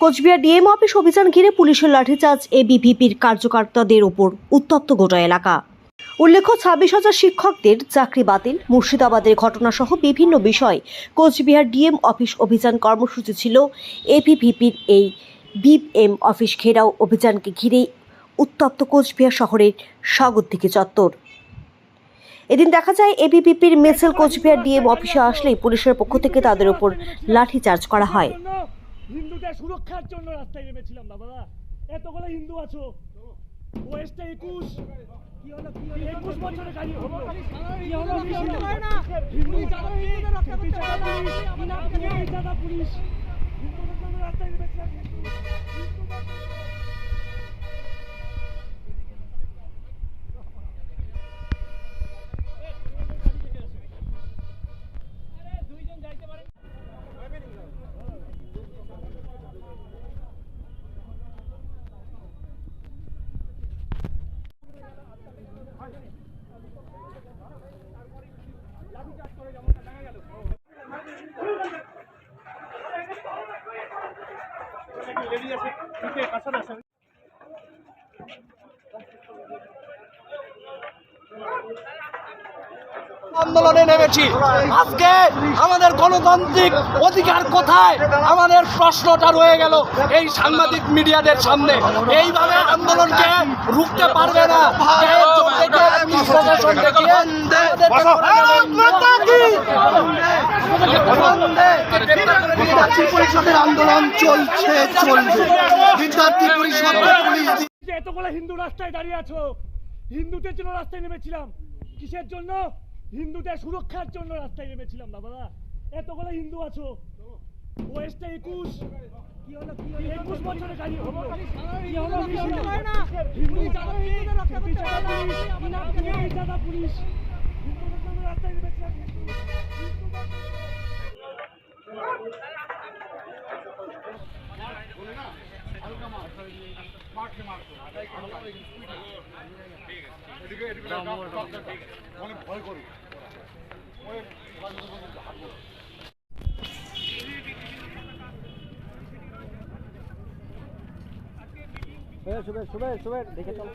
Cooch Behar DM office অভিযান ঘিরে পুলিশের লাঠিচার্জ এবিভিপির কার্যকর্তাদের ওপর উত্তপ্ত গোটা এলাকা। উল্লেখ্য, ছাব্বিশ হাজার শিক্ষকদের চাকরি বাতিল, মুর্শিদাবাদের ঘটনাসহ বিভিন্ন বিষয় কোচবিহার ডিএম অফিস অভিযান কর্মসূচি ছিল। এবিভিপির এই বিএম অফিস ঘেরাও অভিযানকে ঘিরেই উত্তপ্ত কোচবিহার শহরের সাগরদিঘি চত্বর। এদিন দেখা যায় এবিপিপির মেসেল কোচবিহার ডিএম অফিসে আসলেই পুলিশের পক্ষ থেকে তাদের উপর লাঠিচার্জ করা হয়। জন্য সুরক্ষার জন্য রাস্তায় নেমেছিলাম বাবা। এতগুলো হিন্দু আছো। ওয়েস্টে একুশ। একুশ গাড়ি হলো। হিন্দু রাস্তায় নেমেছিলাম। আন্দোলনে নেমেছি। আজকে আমাদের গণতান্ত্রিক অধিকার কোথায়? আমাদের প্রশ্নটা রয়ে গেল এই সাংবাদিক মিডিয়াদের সামনে। এইভাবে আন্দোলনকে রুখতে পারবে না। প্রশাসন বিদ্যার্থী পরিষদের আন্দোলন চলছে চলবে। বিদ্যার্থী পরিষদ পুলিশ এতগুলো হিন্দু রাস্তায় দাঁড়িয়ে আছো হিন্দুদের জন্য রাস্তায় নেমেছিলাম। কিসের জন্য? হিন্দুদের সুরক্ষার জন্য রাস্তায় নেমেছিলাম বাবা এতগুলো হিন্দু আছো। ওয়েস্টে একুশ। কি হলো একুশ বছরে গাড়ি হলো। হিন্দু হিন্দু পুলিশ। হিন্দুদের জন্য রাস্তায় নেমেছিলাম। হিন্দু হিন্দু শুভে শুভে শুভে দেখে চল।